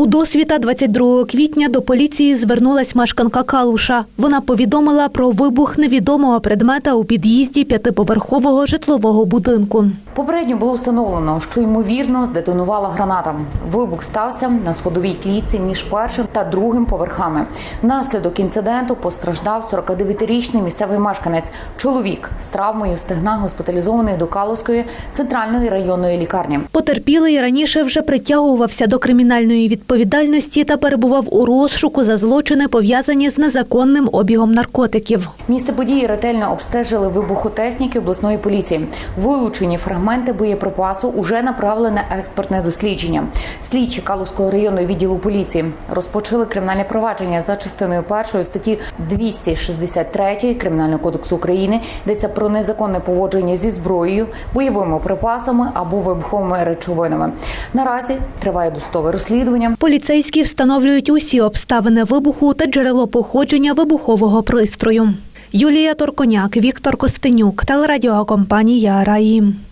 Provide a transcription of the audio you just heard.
У досвіта 22 квітня до поліції звернулась мешканка Калуша. Вона повідомила про вибух невідомого предмета у під'їзді п'ятиповерхового житлового будинку. Попередньо було встановлено, що ймовірно здетонувала граната. Вибух стався на сходовій клітці між першим та другим поверхами. Внаслідок інциденту постраждав 49-річний місцевий мешканець. Чоловік з травмою стегна госпіталізований до Калузької центральної районної лікарні. Потерпілий раніше вже притягувався до кримінальної відповідальності та перебував у розшуку за злочини, пов'язані з незаконним обігом наркотиків. Місце події ретельно обстежили вибухотехніки обласної поліції. Вилучені фрагменти боєприпасу уже направили на експертне дослідження. Слідчі Калузького районного відділу поліції розпочали кримінальне провадження за частиною першої статті 263 Кримінального кодексу України. Йдеться про незаконне поводження зі зброєю, бойовими припасами або вибуховими речовинами. Наразі триває достове розслідування. Поліцейські встановлюють усі обставини вибуху та джерело походження вибухового пристрою. Юлія Торконяк, Віктор Костенюк, телерадіокомпанія Раїм.